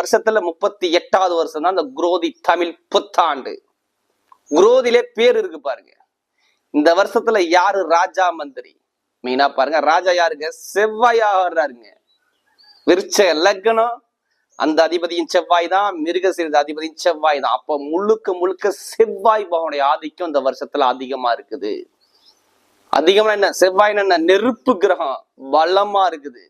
வருஷத்துல முப்பத்தி எட்டாவது வருஷம் தான் இந்த குரோதி தமிழ் புத்தாண்டு. குரோதிலே பேர் இருக்கு பாருங்க. இந்த வருஷத்துல யாரு ராஜா மந்திரி? மெயினா பாருங்க ராஜா யாருங்க? செவ்வாயா வர்றாருங்க. விருச்ச லக்னம் அந்த அதிபதியின் செவ்வாய் தான் மிருகசீரத அதிபதியின் செவ்வாய் தான். அப்ப முழுக்க முழுக்க செவ்வாய் பகவனுடைய ஆதிக்கம் இந்த வருஷத்துல அதிகமா இருக்குது. அதிகமா என்ன? செவ்வாய் என்ன? நெருப்பு கிரகம் வளமா இருக்குது.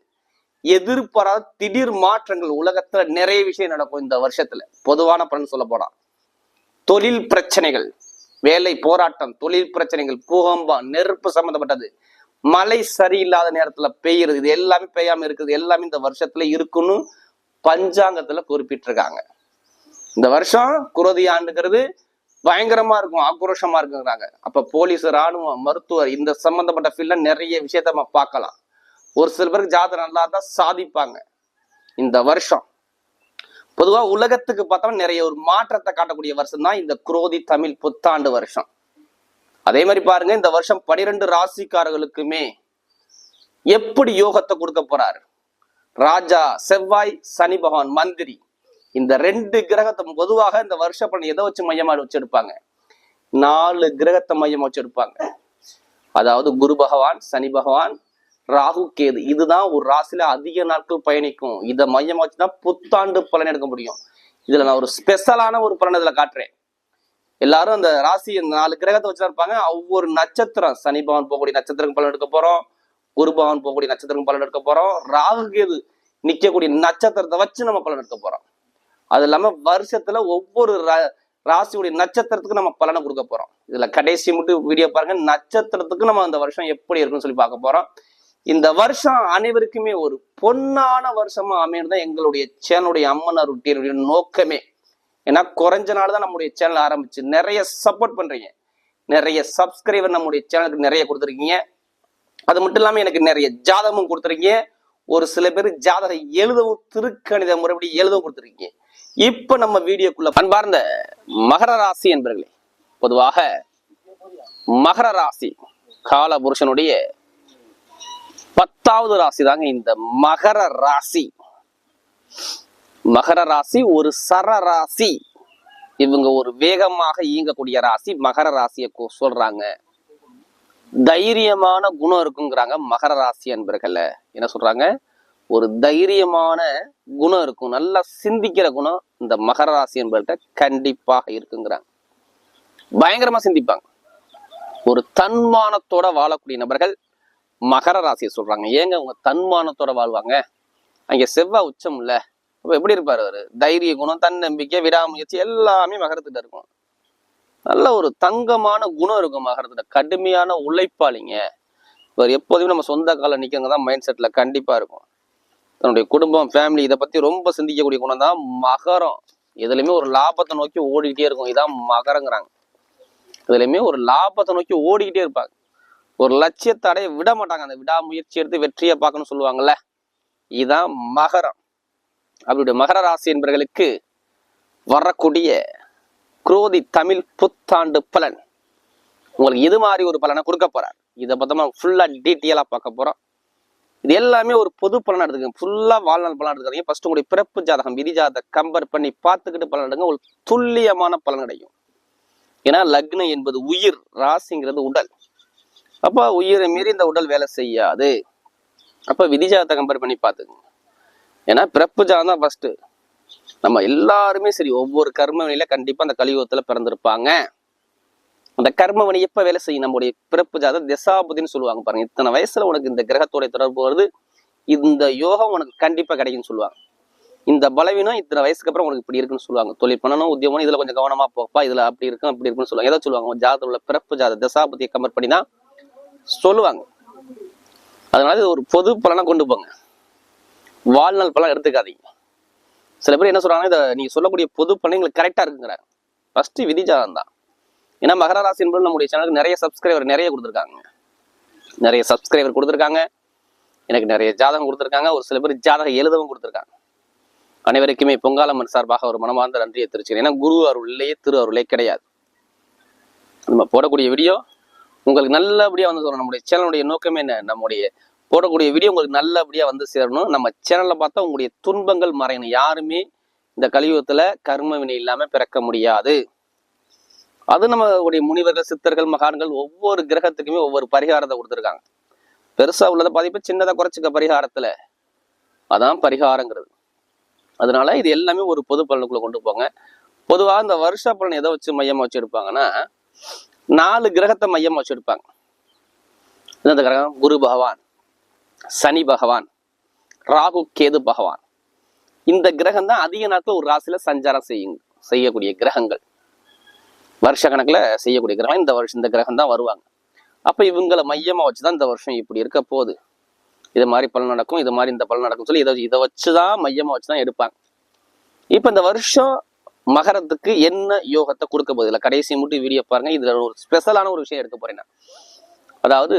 எதிர்பாராத திடீர் மாற்றங்கள் உலகத்துல நிறைய விஷயம் நடக்கும் இந்த வருஷத்துல. பொதுவான பலன் சொல்ல போனா. தொழில் பிரச்சனைகள் வேலை போராட்டம் தொழில் பிரச்சனைகள் பூகம்பம் நெருப்பு சம்பந்தப்பட்டது. மழை சரியில்லாத நேரத்துல பெய்யுறது இது எல்லாமே பெய்யாம இருக்குது எல்லாமே இந்த வருஷத்துல இருக்குன்னு பஞ்சாங்கத்துல குறிப்பிட்டிருக்காங்க. இந்த வருஷம் குரோதி ஆண்டுங்கிறது பயங்கரமா இருக்கும் ஆக்ரோஷமா இருக்குங்கிறாங்க. அப்ப போலீஸ் ராணுவம் மருத்துவர் இந்த சம்பந்தப்பட்ட ஃபீல்ட்ல நிறைய விஷயத்த நம்ம பார்க்கலாம். ஒரு சில பேருக்கு ஜாதகம் நல்லா தான் சாதிப்பாங்க. இந்த வருஷம். பொதுவாக உலகத்துக்கு பார்த்தா நிறைய ஒரு மாற்றத்தை காட்டக்கூடிய வருஷம் தான் இந்த குரோதி தமிழ் புத்தாண்டு வருஷம். அதே மாதிரி பாருங்க இந்த வருஷம் பனிரெண்டு ராசிக்காரர்களுக்குமே எப்படி யோகத்தை கொடுக்க போறாரு? ராஜா செவ்வாய் சனி பகவான் மந்திரி. இந்த ரெண்டு கிரகத்தை பொதுவாக இந்த வருஷ பலன் எதை வச்சு மையமா வச்சிருப்பாங்க நாலு கிரகத்தை மையமா வச்சிருப்பாங்க அதாவது குரு பகவான் சனி பகவான் ராகு கேது. இதுதான் ஒரு ராசியில அதிக நாட்கள் பயணிக்கும். இதை மையமா வச்சுதான் புத்தாண்டு பலன் எடுக்க முடியும். இதுல நான் ஒரு ஸ்பெஷலான ஒரு பலன் இதுல காட்டுறேன். எல்லாரும் அந்த ராசி இந்த நாலு கிரகத்தை வச்சு இருப்பாங்க. ஒவ்வொரு நட்சத்திரம் சனி பவன் போகக்கூடிய நட்சத்திரம் பலன் எடுக்க போறோம். குரு பவன் போகக்கூடிய நட்சத்திரம் பலன் எடுக்க போறோம். ராகு கேது நிக்கக்கூடிய நட்சத்திரத்தை வச்சு நம்ம பலன் எடுக்க போறோம். அது இல்லாம வருஷத்துல ஒவ்வொரு ரா- ராசியுடைய நட்சத்திரத்துக்கு நம்ம பலனை கொடுக்க போறோம். இதுல கடைசி மட்டும் வீடியோ பாருங்க. நட்சத்திரத்துக்கு நம்ம அந்த வருஷம் எப்படி இருக்குன்னு சொல்லி பார்க்க போறோம். இந்த வருஷம் அனைவருக்குமே ஒரு பொன்னான வருஷமா அமையணும் தான் எங்களுடைய சேனலுடைய அம்மன் அருட்டியனுடைய நோக்கமே. ஏன்னா குறைஞ்ச நாள் தான் நம்முடைய சேனல் ஆரம்பிச்சு. நிறைய சப்போர்ட் பண்றீங்க. நிறைய சப்ஸ்கிரைபர் நம்முடைய சேனலுக்கு நிறைய கொடுத்துருக்கீங்க. அது மட்டும் இல்லாமல் எனக்கு நிறைய ஜாதகமும் கொடுத்துருக்கீங்க. ஒரு சில பேர் ஜாதகம் எழுதவும் திருக்கணித முறைப்படி எழுதவும் கொடுத்துருக்கீங்க. இப்ப நம்ம வீடியோக்குள்ள பண்பார்ந்த மகர ராசி என்பர்களே பொதுவாக மகர ராசி கால புருஷனுடைய பத்தாவது ராசி தாங்க இந்த மகர ராசி. மகர ராசி ஒரு சர ராசி. இவங்க ஒரு வேகமாக இயங்கக்கூடிய ராசி. மகர ராசியை சொல்றாங்க. தைரியமான குணம் இருக்குங்கிறாங்க மகர ராசி அன்பர்கள. என்ன சொல்றாங்க? ஒரு தைரியமான குணம் இருக்கும். நல்லா சிந்திக்கிற குணம் இந்த மகர ராசி என்பர்கிட்ட கண்டிப்பாக இருக்குங்கிறாங்க. பயங்கரமா சிந்திப்பாங்க. ஒரு தன்மானத்தோட வாழக்கூடிய நபர்கள் மகர ராசியை சொல்றாங்க. ஏங்க அவங்க தன்மானத்தோட வாழ்வாங்க? அங்கே செவ்வாய் உச்சம் இல்ல. அப்ப எப்படி இருப்பார் அவர்? தைரிய குணம் தன்னம்பிக்கை விடாமுயற்சி எல்லாமே மகரத்திட்ட இருக்கும். நல்ல ஒரு தங்கமான குணம் இருக்கும் மகரத்துல கடுமையான உழைப்பாளிங்க. இவர் எப்போதுமே நம்ம சொந்த கால நிற்கங்க தான் மைண்ட் செட்டில் கண்டிப்பாக இருக்கும். தன்னுடைய குடும்பம் ஃபேமிலி இதை பற்றி ரொம்ப சிந்திக்கக்கூடிய குணம் தான் மகரம். இதுலையுமே ஒரு லாபத்தை நோக்கி ஓடிக்கிட்டே இருக்கும். இதான் மகரங்கிறாங்க. இதுலையுமே ஒரு லாபத்தை நோக்கி ஓடிக்கிட்டே இருப்பாங்க. ஒரு லட்சியத்தை அடைய விட மாட்டாங்க அந்த விடாமுயற்சி எடுத்து வெற்றியை பார்க்கணும்னு சொல்லுவாங்கல்ல? இதுதான் மகரம். அவருடைய மகர ராசி என்பவர்களுக்கு வரக்கூடிய குரோதி தமிழ் புத்தாண்டு பலன். உங்களுக்கு இது மாதிரி ஒரு பலனை கொடுக்க போறார். இதை பத்தமா ஃபுல்லா டீட்டெயிலா பார்க்க போறோம். இது எல்லாமே ஒரு பொது பலன் எடுத்துக்கங்க. ஃபுல்லா வாழ்நாள் பலன் எடுத்துக்காதீங்க. ஃபர்ஸ்ட் உங்களுடைய பிறப்பு ஜாதகம் விதி ஜாதகத்தை கம்பேர் பண்ணி பார்த்துக்கிட்டு பலன் எடுங்க. ஒரு துல்லியமான பலன் கிடைக்கும். ஏன்னா லக்னம் என்பது உயிர் ராசிங்கிறது உடல். அப்போ உயிரை மீறி இந்த உடல் வேலை செய்யாது. அப்போ விதி ஜாதத்தை கம்பேர் பண்ணி பார்த்துக்கங்க. ஏன்னா பிறப்பு ஜாதம் தான் ஃபஸ்ட்டு நம்ம எல்லாருமே சரி ஒவ்வொரு கர்ம கண்டிப்பாக அந்த கலியுகத்தில் பிறந்திருப்பாங்க. அந்த கர்மவனி எப்போ வேலை செய்யும்? நம்முடைய பிறப்பு ஜாதம் திசாபதின்னு சொல்லுவாங்க பாருங்க. இத்தனை வயசுல உனக்கு இந்த கிரகத்தோட தொடர்பு வருது. இந்த யோகம் உனக்கு கண்டிப்பாக கிடைக்கும்னு சொல்லுவாங்க. இந்த பலவீனம் இத்தனை வயசுக்கு அப்புறம் உனக்கு இப்படி இருக்குன்னு சொல்லுவாங்க. தொழில் பண்ணணும் உத்தியமனும் இதுல கொஞ்சம் கவனமா போப்பா இதுல அப்படி இருக்கும் அப்படி இருக்குன்னு சொல்லுவாங்க. ஏதோ சொல்லுவாங்க. உன் உள்ள பிறப்பு ஜாத தசாபதியை கம்பேர் பண்ணி தான் சொல்லுவாங்க. அதனால இது ஒரு பொது பலனை கொண்டு போங்க. வாழ்நாள் பலன் எடுத்துக்காதீங்க. சில பேர் என்ன சொல்றாங்கன்னா இதை நீங்க சொல்லக்கூடிய பொது பலன் எங்களுக்கு கரெக்டாக இருக்குங்கிறாங்க. ஃபர்ஸ்ட் விதிஜாதம் தான். ஏன்னா மகர ராசி என்பது நம்முடைய சேனலுக்கு நிறைய சப்ஸ்கிரைபர் நிறைய கொடுத்துருக்காங்க. நிறைய சப்ஸ்கிரைபர் கொடுத்துருக்காங்க. எனக்கு நிறைய ஜாதகம் கொடுத்துருக்காங்க. ஒரு சில பேர் ஜாதகம் எழுதவும் கொடுத்துருக்காங்க. அனைவருக்குமே பொங்காலம்மன் சார்பாக ஒரு மனமார்ந்த நன்றியை தெரிவிச்சுக்கிறேன். ஏன்னா குரு அருள்லேயே திரு அருளே கிடையாது. நம்ம போடக்கூடிய வீடியோ உங்களுக்கு நல்லபடியா வந்து சொல்லணும். நம்முடைய சேனலுடைய நோக்கமே என்ன? நம்முடைய போடக்கூடிய வீடியோ உங்களுக்கு நல்லபடியா வந்து சேரணும். நம்ம சேனல்ல பார்த்தா உங்களுடைய துன்பங்கள் மறையணும். யாருமே இந்த கலியுகத்துல கர்ம வினை இல்லாம பிறக்க முடியாது. அது நம்மளுடைய முனிவர்கள் சித்தர்கள் மகான்கள் ஒவ்வொரு கிரகத்துக்குமே ஒவ்வொரு பரிகாரத்தை கொடுத்துருக்காங்க. பெருசா உள்ளதை பாதிப்பு சின்னதாக குறைச்சிக்க பரிகாரத்துல. அதான் பரிகாரங்கிறது. அதனால இது எல்லாமே ஒரு பொது பலனுக்குள்ளே கொண்டு போங்க. பொதுவா இந்த வருஷ பலன் எதை வச்சு மையமா வச்சு எடுப்பாங்கன்னா நாலு கிரகத்தை மையமா வச்சு எடுப்பாங்க. இந்த கிரகம்? குரு பகவான் சனி பகவான் ராகு கேது பகவான். இந்த கிரகம் தான் அதிக நேரத்தில் ஒரு ராசியில் சஞ்சாரம் செய்யும் செய்யக்கூடிய கிரகங்கள். வருஷ கணக்குல செய்யக்கூடிய கிரகம் இந்த வருஷம் இந்த கிரகம் தான் வருவாங்க. அப்போ இவங்களை மையமா வச்சுதான் இந்த வருஷம் இப்படி இருக்க போகுது. இது மாதிரி பலன் நடக்கும் இது மாதிரி இந்த பலன் நடக்கும் சொல்லி இதை இதை வச்சு தான் மையமா வச்சுதான் எடுப்பாங்க. இப்ப இந்த வருஷம் மகரத்துக்கு என்ன யோகத்தை கொடுக்க போகுது? இல்லை கடைசி மட்டும் வீடியோ பாருங்க. இதுல ஒரு ஸ்பெஷலான ஒரு விஷயம் எடுக்க போறேன் அதாவது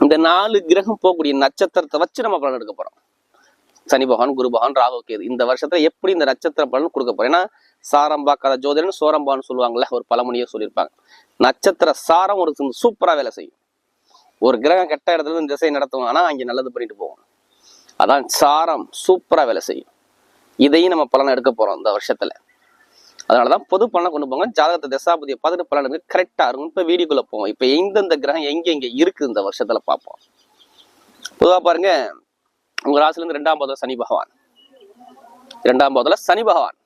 இந்த நாலு கிரகம் போகக்கூடிய நட்சத்திரத்தை வச்சு நம்ம பலன் எடுக்க போறோம். சனி பகவான் குரு பகவான் ராகு கேது. இந்த வருஷத்துல எப்படி இந்த நட்சத்திர பலன் கொடுக்க போறோம் ஏன்னா சாரம் பார்க்காத ஜோதிடன் சோரம்பான்னு சொல்லுவாங்கல்ல ஒரு பழமொழியர் சொல்லியிருப்பாங்க. நட்சத்திர சாரம் ஒரு சூப்பரா வேலை செய்யும். ஒரு கிரகம் கெட்ட இடத்துல இந்த திசை நடத்தும் ஆனா அங்க நல்லது பண்ணிட்டு போவோம் அதான் சாரம் சூப்பரா வேலை செய்யும். இதையும் நம்ம பலன் எடுக்க போறோம் இந்த வருஷத்துல. அதனாலதான் பொது பலனை கொண்டு போங்க. ஜாதகத்தை தசாபதியை பார்த்துட்டு பலன் எடுக்க கரெக்டா இருக்கும். இப்ப வீடியோக்குள்ள போவோம். இப்ப எந்தெந்த கிரகம் எங்க எங்க இருக்கு இந்த வருஷத்துல பார்ப்போம். பொதுவா பாருங்க. உங்க ராசில இருந்து ரெண்டாம் பாதம் சனி பகவான். இரண்டாம் பாதத்துல சனி பகவான்.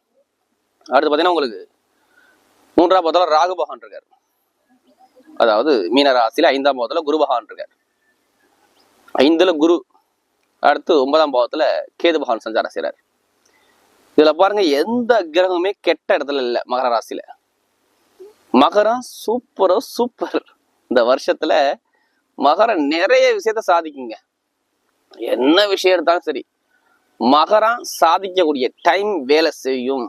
அடுத்து பாத்தீங்கன்னா உங்களுக்கு மூன்றாம் பாதத்துல ராகு பகவான் இருக்கார். அதாவது மீன ராசியில ஐந்தாம் பாவத்துல குரு பகவான் இருக்கார். ஐந்துல குரு அடுத்து ஒன்பதாம் பாவத்துல கேது பகவான் சஞ்சாரம் செய்றார். இதுல பாருங்க எந்த கிரகமே கெட்ட இடத்துல இல்ல மகர ராசியில. மகரம் சூப்பரோ சூப்பர் இந்த வருஷத்துல மகரம் நிறைய விஷயத்த சாதிக்குங்க. என்ன விஷயம் எடுத்தாலும் சரி மகரம் சாதிக்கக்கூடிய டைம் வேலை செய்யும்.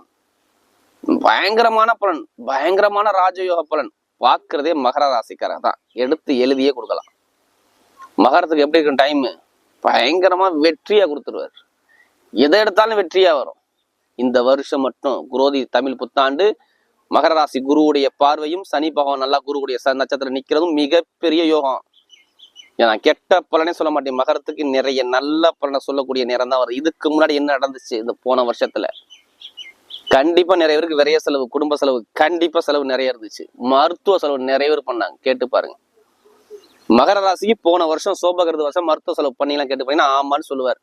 பயங்கரமான பலன் பயங்கரமான ராஜயோக பலன். பார்க்கறதே மகர ராசிக்காரன் தான். எடுத்து எழுதியே கொடுக்கலாம். மகரத்துக்கு எப்படி இருக்கும் டைம் பயங்கரமா வெற்றியா கொடுத்துருவார். எதை எடுத்தாலும் வெற்றியா வரும். இந்த வருஷம் மட்டும் குரோதி தமிழ் புத்தாண்டு. மகர ராசி குருவுடைய பார்வையும் சனி பகவான் நல்லா குருவுடைய ச- நட்சத்திரம் நிற்கிறதும் மிகப்பெரிய யோகம். ஏன்னா கெட்ட பலனே சொல்ல மாட்டேன். மகரத்துக்கு நிறைய நல்ல பலனை சொல்லக்கூடிய நேரம் தான் வருது. இதுக்கு முன்னாடி என்ன நடந்துச்சு இந்த போன வருஷத்துல? கண்டிப்பா நிறைய பேருக்கு விரைய செலவு குடும்ப செலவு கண்டிப்பா செலவு நிறைய இருந்துச்சு. மருத்துவ செலவு நிறைய பேர் பண்ணாங்க. கேட்டு பாருங்க. மகர ராசிக்கு போன வருஷம் சோபகிருத வருஷம் மருத்துவ செலவு பண்ணிலாம் கேட்டு பாத்தீங்கன்னா ஆமான்னு சொல்லுவார்.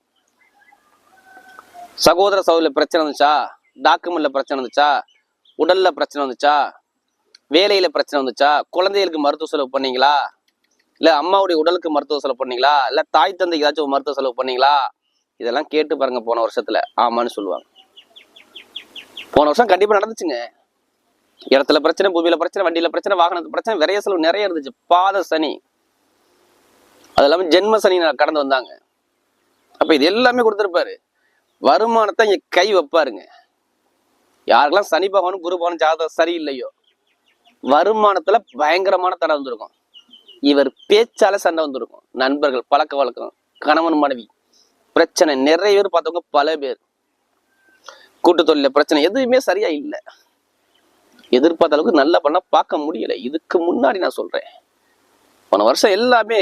சகோதர சகோதரில் பிரச்சனை இருந்துச்சா டாக்குமெண்ட்ல பிரச்சனை இருந்துச்சா உடல்ல பிரச்சனை வந்துச்சா? வேலையில பிரச்சனை வந்துச்சா? குழந்தைகளுக்கு மருத்துவ செலவு பண்ணீங்களா? இல்ல அம்மாவுடைய உடலுக்கு மருத்துவ செலவு பண்ணீங்களா? இல்ல தாய் தந்தைக்கு ஏதாச்சும் ஒரு மருத்துவ செலவு பண்ணீங்களா? இதெல்லாம் கேட்டு பாருங்க போன வருஷத்துல. ஆமான்னு சொல்லுவாங்க. போன வருஷம் கண்டிப்பா நடந்துச்சுங்க. இடத்துல பிரச்சனை பூமியில பிரச்சனை வண்டியில பிரச்சனை வாகனத்து பிரச்சனை விரைய செலவு நிறைய இருந்துச்சு. பாத சனி. அது இல்லாம ஜென்ம சனி நான் கடந்து வந்தாங்க. அப்ப இது எல்லாமே கொடுத்துருப்பாரு. வருமானத்தை இங்க கை வைப்பாருங்க. யாருக்கெல்லாம் சனி பகவானும் குரு பகவானும் ஜாதகம் சரியில்லையோ வருமானத்துல பயங்கரமான தடை வந்திருக்கும். இவர் பேச்சால சண்டை வந்திருக்கும். நண்பர்கள் பழக்க வழக்கம் கணவன் மனைவி பிரச்சனை. நிறைய பேர் பார்த்தவங்க பல பேர். கூட்டு தொழில பிரச்சனை எதுவுமே சரியா இல்லை. எதிர்பார்த்த அளவுக்கு நல்ல பண்ண பார்க்க முடியல. இதுக்கு முன்னாடி நான் சொல்றேன். போன வருஷம் எல்லாமே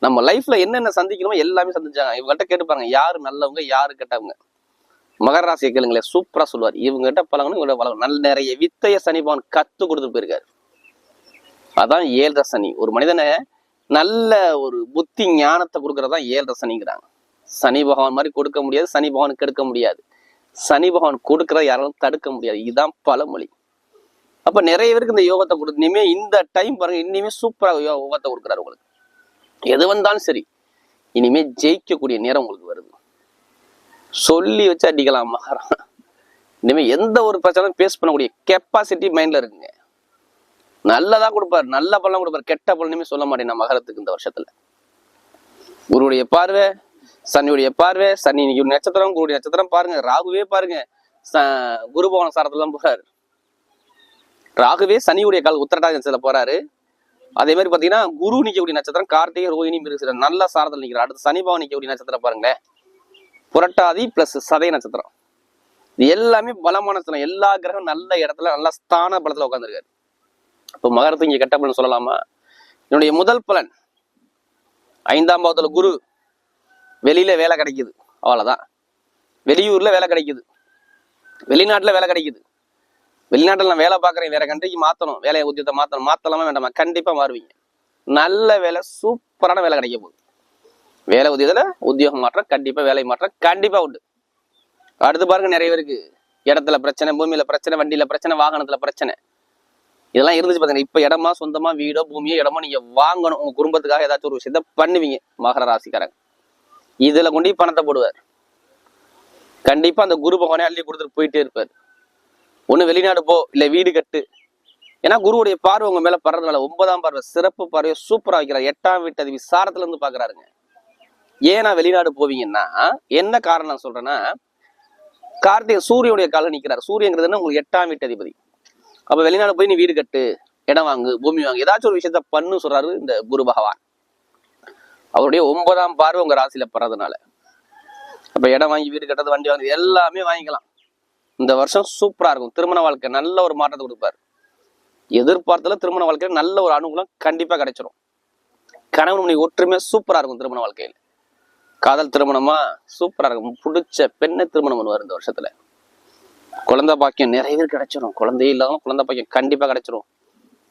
நம்ம லைஃப்ல என்னென்ன சந்திக்கணுமோ எல்லாமே சந்திச்சாங்க. இவங்ககிட்ட கேட்டுப்பாங்க யாரு நல்லவங்க யாரு கெட்டவங்க? மகர ராசியை கேளுங்களேன் சூப்பரா சொல்லுவார். இவங்ககிட்ட பழகணும் இவங்க பழகணும். நல்ல நிறைய வித்தைய சனி பவன் கத்து கொடுத்துட்டு போயிருக்காரு. அதான் ஏழரை சனி. ஒரு மனிதனை நல்ல ஒரு புத்தி ஞானத்தை கொடுக்கறதான் ஏழரை சனிங்கிறாங்க. சனி பகவான் மாதிரி கொடுக்க முடியாது சனி பகவானுக்கு எடுக்க முடியாது. சனி பகவான் கொடுக்கறத யாராலும் தடுக்க முடியாது. இதுதான் பழமொழி. அப்ப நிறைய பேருக்கு இந்த யோகத்தை கொடுத்து இனிமே இந்த டைம் பாருங்க இனிமே சூப்பராக யோ- யோகத்தை கொடுக்குறாரு உங்களுக்கு. எது வந்தாலும் சரி இனிமே ஜெயிக்கக்கூடிய நேரம் உங்களுக்கு வருது. சொல்லி வச்சு அடிக்கலாம் மகரம் இனிமே எந்த ஒரு பிரச்சனையும் பேஸ் பண்ணக்கூடிய கெப்பாசிட்டி மைண்ட்ல இருக்குங்க நல்லதா கொடுப்பாரு நல்ல பழம் கொடுப்பாரு கெட்ட பலனுமே சொல்ல மாட்டேன் நான் மகரத்துக்கு இந்த வருஷத்துல. குருவுடைய பார்வை சனியுடைய பார்வை சனி இன்னைக்கு ஒரு நட்சத்திரம் குருடைய நட்சத்திரம் பாருங்க ராகுவே பாருங்க. ச- குரு பவன சாரத்துல தான் போறாரு. ராகுவே சனியுடைய கால் உத்தரட்டாதி நட்சத்திரத்துல போறாரு. அதே மாதிரி பாத்தீங்கன்னா குரு நிக்கக்கூடிய நட்சத்திரம் கார்த்திகை ரோஹிணி மிருக நல்ல சாரத்தில் நிற்கிறார் அடுத்து சனி பவன் நிக்கக்கூடிய நட்சத்திரம் பாருங்களேன். புரட்டாதி பிளஸ் சதய நட்சத்திரம். இது எல்லாமே பலமான நட்சத்திரம். எல்லா கிரகம் நல்ல இடத்துல நல்ல ஸ்தான பலத்துல உட்காந்துருக்காரு இப்போ மகரத்துக்கு இங்க கெட்ட பலன் சொல்லலாமா? என்னுடைய முதல் பலன் ஐந்தாம் பாவத்துல குரு வெளியில வேலை கிடைக்குது. அவ்வளவுதான். வெளியூர்ல வேலை கிடைக்குது. வெளிநாட்டுல வேலை கிடைக்குது. வெளிநாட்டுல நான் வேலை பார்க்குறேன் வேற கண்ட்ரிக்கு மாத்தணும். வேலையை உத்தியத்தை மாத்தணும். மாற்றலாமா வேண்டாமா? கண்டிப்பா மாறுவீங்க. நல்ல வேலை சூப்பரான வேலை கிடைக்க போகுது. வேலை உத்தியத்தில் உத்தியோகம் மாற்றம் கண்டிப்பா வேலை மாற்றம் கண்டிப்பா உண்டு. அடுத்து பாருங்க நிறைய பேருக்கு. இடத்துல பிரச்சனை பூமியில பிரச்சனை வண்டியில பிரச்சனை வாகனத்துல பிரச்சனை. இதெல்லாம் இருந்துச்சு பாத்தீங்கன்னா இப்ப இடமா சொந்தமா வீடோ பூமியோ இடமோ நீங்க வாங்கணும். உங்க குடும்பத்துக்காக ஏதாச்சும் ஒரு விஷயத்த பண்ணுவீங்க மகர ராசிக்காரங்க. இதுல கொண்டு பணத்தை போடுவார். கண்டிப்பா அந்த குரு பகவானே அள்ளி கொடுத்துட்டு போயிட்டே இருப்பார். ஒன்று வெளிநாடு போ இல்ல வீடு கட்டு. ஏன்னா குருவுடைய பார்வை உங்க மேல படுறதுனால ஒன்பதாம் பார்வை சிறப்பு பார்வையை சூப்பரா வைக்கிறார். எட்டாம் வீட்டு அது விசாரத்துல இருந்து பாக்குறாருங்க. ஏன் நான் வெளிநாடு போவீங்கன்னா என்ன காரணம் நான் சொல்றேன்னா கார்த்திகை சூரியனுடைய காலம் நிற்கிறார் சூரியங்கிறதுன்னா உங்களுக்கு எட்டாம் வீட்டு அதிபதி. அப்ப வெளிநாடு போய் நீ வீடு கட்டு இடம் வாங்கு பூமி வாங்கு ஏதாச்சும் ஒரு விஷயத்த பண்ணு சொல்றாரு இந்த குரு பகவான். அவருடைய ஒன்பதாம் பார்வை உங்க ராசியில படுறதுனால. அப்ப இடம் வாங்கி வீடு கட்டுறது வண்டி வாங்குறது எல்லாமே வாங்கிக்கலாம். இந்த வருஷம் சூப்பரா இருக்கும். திருமண வாழ்க்கை நல்ல ஒரு மாற்றத்தை கொடுப்பாரு. எதிர்பார்த்தல திருமண வாழ்க்கையில நல்ல ஒரு அனுகூலம் கண்டிப்பா கிடைச்சிரும். கணவன் மனைவி ஒற்றுமை சூப்பரா இருக்கும் திருமண வாழ்க்கையில. காதல் திருமணமா? சூப்பரா இருக்கும். பிடிச்ச பெண்ணை திருமணம் பண்ணுவார் இந்த வருஷத்துல. குழந்தை பாக்கியம் நிறைய பேர் கிடைச்சிரும். குழந்தையே இல்லாம குழந்தை பாக்கியம் கண்டிப்பா கிடைச்சிரும்.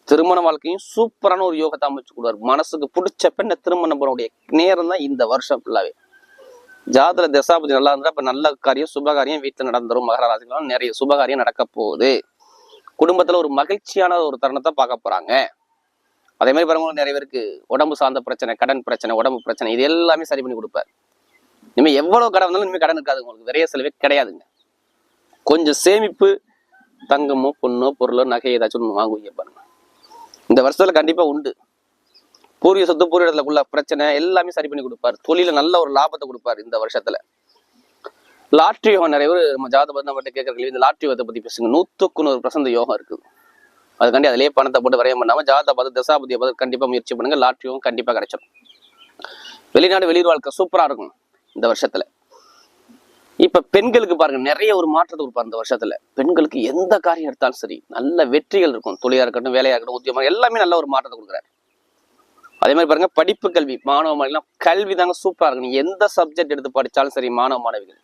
திருமண வாழ்க்கையும் சூப்பரான ஒரு யோகத்தை அமைச்சு கொடுவார் மனசுக்கு பிடிச்ச பெண்ணை திருமணம் பண்ணக்கூடிய நேரம் தான் இந்த வருஷம் ஃபுல்லாவே ஜாதல தசாபதி நல்லா இருந்தா இப்ப நல்ல காரியம் சுபகாரியம் வீட்டுல நடந்துரும் மகர ராசிகளும் நிறைய சுபகாரியம் நடக்க போகுது. குடும்பத்துல ஒரு மகிழ்ச்சியான ஒரு தருணத்தை பார்க்க போறாங்க. அதே மாதிரி பாருங்க நிறைய பேருக்கு உடம்பு சார்ந்த பிரச்சனை கடன் பிரச்சனை உடம்பு பிரச்சனை இது எல்லாமே சரி பண்ணி கொடுப்பாரு. இனிமே எவ்வளவு கடன் வந்தாலும் இனிமே கடன் இருக்காது உங்களுக்கு நிறைய செலவே கிடையாதுங்க. கொஞ்சம் சேமிப்பு தங்கமோ பொண்ணோ பொருளோ நகை ஏதாச்சும் ஒன்று வாங்குவீங்க பாருங்க. இந்த வருஷத்துல கண்டிப்பா உண்டு. பூர்வீக சொத்து பூர்வ இடத்துலக்குள்ள பிரச்சனை எல்லாமே சரி பண்ணி கொடுப்பாரு. தொழில நல்ல ஒரு லாபத்தை கொடுப்பாரு இந்த வருஷத்துல. லாட்ரி யோகம் நிறைய பேர் நம்ம ஜாத பத்தி கேட்கற கேள்வி இந்த லாட்ரி யோகத்தை பத்தி பேசுங்க. நூத்துக்கு நூறு பிரசந்த யோகம் இருக்குது அதுக்காண்டி அதிலேயே பணத்தை போட்டு வரைய பண்ணாம ஜாத பார்த்து தசாபதியை பார்த்து கண்டிப்பா முயற்சி பண்ணுங்க. லாட்ரி யோகம் கண்டிப்பா கிடைச்சிடும் வெளிநாடு வெளியூர் வாழ்க்கை சூப்பரா இருக்கும் இந்த வருஷத்துல. இப்ப பெண்களுக்கு பாருங்க நிறைய ஒரு மாற்றத்தை கொடுப்பாரு இந்த வருஷத்துல. பெண்களுக்கு எந்த காரியம் எடுத்தாலும் சரி நல்ல வெற்றிகள் இருக்கும். தொழிலா இருக்கட்டும் வேலையா இருக்கட்டும் உத்தியோகம் எல்லாமே நல்ல ஒரு மாற்றத்தை கொடுக்குறாரு. அதே மாதிரி பாருங்க படிப்பு கல்வி மாணவ மாணவிகள் கல்வி தாங்க சூப்பரா இருக்கும். நீங்கள் எந்த சப்ஜெக்ட் எடுத்து படித்தாலும் சரி மாணவ மாணவிகள்.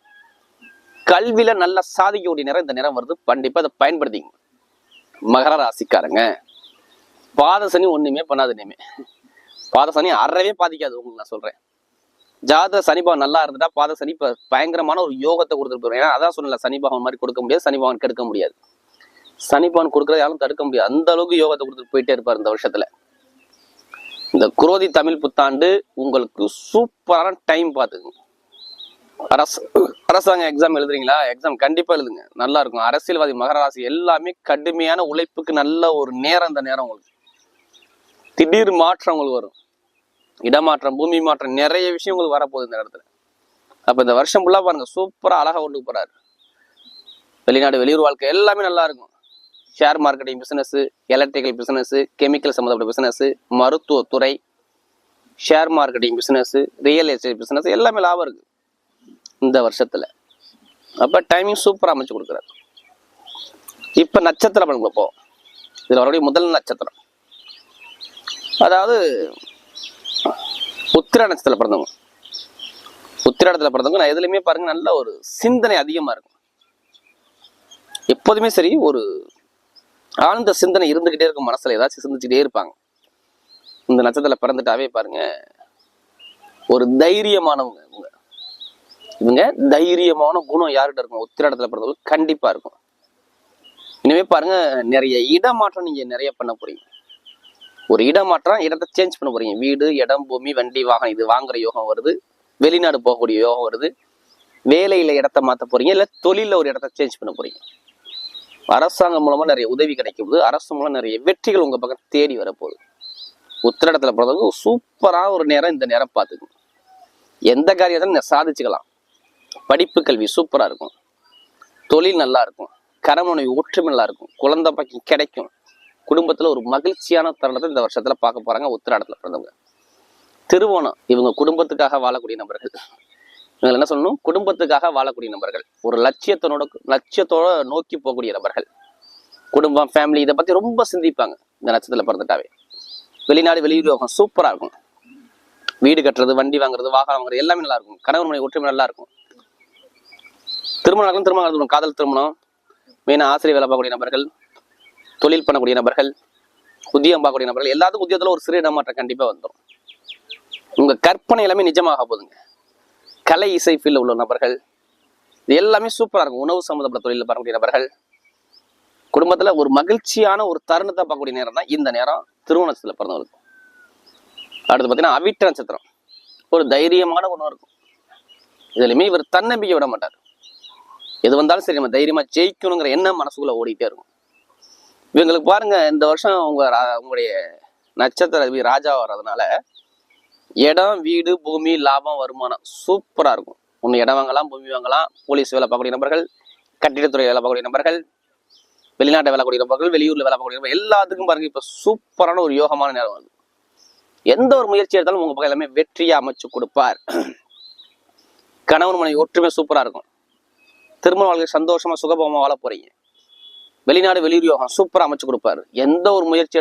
கல்வியில நல்லா சாதிக்கக்கூடிய நேரம் இந்த நேரம் வருது. கண்டிப்பா அதை பயன்படுத்திங்க மகர ராசிக்காரங்க. பாதசனி ஒன்றுமே ஒண்ணுமே பண்ணாது இனிமே. பாதசனி அறவே பாதிக்காது உங்களுக்கு நான் சொல்றேன். ஜாத சனி நல்லா இருந்துட்டா பாத சனி இப்ப பயங்கரமான ஒரு யோகத்தை கொடுத்துட்டு போறோம் ஏன்னா அதான் சொன்னல சனிபாவன் மாதிரி கொடுக்க முடியாது சனிபாவன் கெடுக்க முடியாது. சனிபாவன் கொடுக்குறத யாரும் தடுக்க முடியாது. அந்த அளவுக்கு யோகத்தை கொடுத்துட்டு போயிட்டே இருப்பார் இந்த வருஷத்துல. இந்த குரோதி தமிழ் புத்தாண்டு உங்களுக்கு சூப்பரான டைம் பார்த்துக்குங்க. அரசு அரசாங்க எக்ஸாம் எழுதுறீங்களா? எக்ஸாம் கண்டிப்பாக எழுதுங்க. நல்லா இருக்கும். அரசியல்வாதி மகராசி எல்லாமே கடுமையான உழைப்புக்கு நல்ல ஒரு நேரம் இந்த நேரம் உங்களுக்கு. திடீர் மாற்றம் உங்களுக்கு வரும். இடமாற்றம் பூமி மாற்றம் நிறைய விஷயம் உங்களுக்கு வரப்போகுது இந்த இடத்துல அப்போ இந்த வருஷம் ஃபுல்லாக பாருங்க. சூப்பராக அழகாக கொண்டு போகிறாரு வெளிநாடு வெளியூர் வாழ்க்கை எல்லாமே நல்லா இருக்கும். Share marketing business electrical business chemical சம்மந்தப்பட்ட பிஸ்னஸ் மருத்துவத்துறை share marketing business real estate business எல்லாமே லாபம் இருக்கு இந்த வருஷத்தில். அப்போ டைமிங் சூப்பராக அமைச்சு கொடுக்குறாரு. இப்போ நட்சத்திரம் பலன் பார்ப்போம் இதில் வரக்கூடிய முதல் நட்சத்திரம். அதாவது உத்திர நட்சத்திரத்தில் பிறந்தவங்க. உத்திராடத்துல பிறந்தவங்க நான் எதுலையுமே பாருங்கள் நல்ல ஒரு சிந்தனை அதிகமாக இருக்கும். எப்போதுமே சரி ஒரு ஆழ்ந்த சிந்தனை இருந்துகிட்டே இருக்கும் மனசுல. ஏதாச்சும் சிந்திச்சுட்டே இருப்பாங்க. இந்த நட்சத்திரத்துல பிறந்துட்டாவே பாருங்க ஒரு தைரியமானவங்க இவங்க. இவங்க தைரியமான குணம் யார்கிட்ட இருக்கும்? உத்திராடத்துல பிறந்தவங்க கண்டிப்பா இருக்கும். இனிமே பாருங்க நிறைய இடமாற்றம் நீங்க நிறைய பண்ண போறீங்க. ஒரு இடமாற்றம் இடத்தை சேஞ்ச் பண்ண போறீங்க. வீடு இடம் பூமி வண்டி வாகனம் இது வாங்குற யோகம் வருது. வெளிநாடு போகக்கூடிய யோகம் வருது. வேலையில இடத்த மாத்த போறீங்க இல்ல தொழில ஒரு இடத்த சேஞ்ச் பண்ண போறீங்க. அரசாங்கம் மூலமா நிறைய உதவி கிடைக்கும் போது அரசு மூலம் நிறைய வெற்றிகள் உங்க பக்கம் தேடி வரப்போகுது. உத்திரடத்துல பிறந்தவங்க சூப்பரா ஒரு நேரம் இந்த நேரம் பார்த்துக்கணும். எந்த காரியத்தை நீங்க சாதிச்சுக்கலாம். படிப்பு கல்வி சூப்பரா இருக்கும். தொழில் நல்லா இருக்கும். கரமனை ஒற்றுமை நல்லா இருக்கும். குழந்தை பக்கம் கிடைக்கும். குடும்பத்துல ஒரு மகிழ்ச்சியான தருணத்தை இந்த வருஷத்துல பார்க்க போறாங்க உத்திராடத்துல பிறந்தவங்க. திருவோணம் இவங்க குடும்பத்துக்காக வாழக்கூடிய நபர்கள். இவங்க என்ன சொல்லணும்? குடும்பத்துக்காக வாழக்கூடிய நபர்கள். ஒரு லட்சியத்தனோட லட்சியத்தோட நோக்கி போகக்கூடிய நபர்கள். குடும்பம் ஃபேமிலி இதை பற்றி ரொம்ப சிந்திப்பாங்க இந்த நட்சத்திரத்துல பிறந்துட்டாவே. வெளிநாடு வெளியூர் சூப்பராக இருக்கும். வீடு கட்டுறது வண்டி வாங்குறது வாகனம் வாங்குறது எல்லாமே நல்லா இருக்கும். கணவன் மனைவி ஒற்றுமை நல்லா இருக்கும். திருமணம் திருமணம் நடக்கும் காதல் திருமணம் மெயினாக ஆசிரியர் வேலை பார்க்கக்கூடிய நபர்கள் தொழில் பண்ணக்கூடிய நபர்கள் உத்தியோகம் பார்க்கக்கூடிய நபர்கள் எல்லாத்துக்கும் உத்தியோகத்தில் ஒரு சிறு இடமாற்றம் கண்டிப்பாக வந்துடும் உங்கள் கற்பனை எல்லாமே நிஜமாக போதுங்க கலை இசை ஃபீல்டில் உள்ள நபர்கள் இது எல்லாமே சூப்பராக இருக்கும். உணவு சம்மந்தப்பட்ட தொழிலில் பார்க்கக்கூடிய நபர்கள் குடும்பத்தில் ஒரு மகிழ்ச்சியான ஒரு தருணத்தை பார்க்கக்கூடிய நேரம் தான் இந்த நேரம் திருவோணத்தில் பிறந்தவங்களுக்கு அடுத்து பார்த்தீங்கன்னா அவிட்ட நட்சத்திரம். ஒரு தைரியமான உணவு இருக்கும். இதுலையுமே இவர் தன்னம்பிக்கை விட மாட்டார். எது வந்தாலும் சரி நம்ம தைரியமாக ஜெயிக்கணுங்கிற எண்ணம் மனசுக்குள்ளே ஓடிக்கிட்டே இருக்கும். இவங்களுக்கு பாருங்க இந்த வருஷம் உங்க ரா- உங்களுடைய நட்சத்திர ராஜா வர்றதுனால இடம் வீடு பூமி லாபம் வருமானம். சூப்பரா இருக்கும். ஒன்று இடம் வாங்கலாம் பூமி வாங்கலாம் போலீஸ் வேலை பார்க்கக்கூடிய நபர்கள் கட்டிடத்துறை வேலை பார்க்கக்கூடிய நபர்கள் வெளிநாட்டை வேலை கூடிய நபர்கள் வெளியூர்ல வேலை பார்க்கக்கூடிய நபர்கள் எல்லாத்துக்கும் பாருங்க இப்போ சூப்பரான ஒரு யோகமான நேரம் வருது எந்த ஒரு முயற்சி எடுத்தாலும் உங்க பக்கம் எல்லாமே வெற்றியை அமைச்சு கொடுப்பார். கணவன் மனைவி ஒற்றுமை சூப்பரா இருக்கும். திருமண வாழ்க்கை சந்தோஷமா சுகபோகமாக வாழ போறீங்க. வெளிநாடு வெளியூர் யோகம் சூப்பராக அமைச்சு கொடுப்பாரு. எந்த ஒரு முயற்சி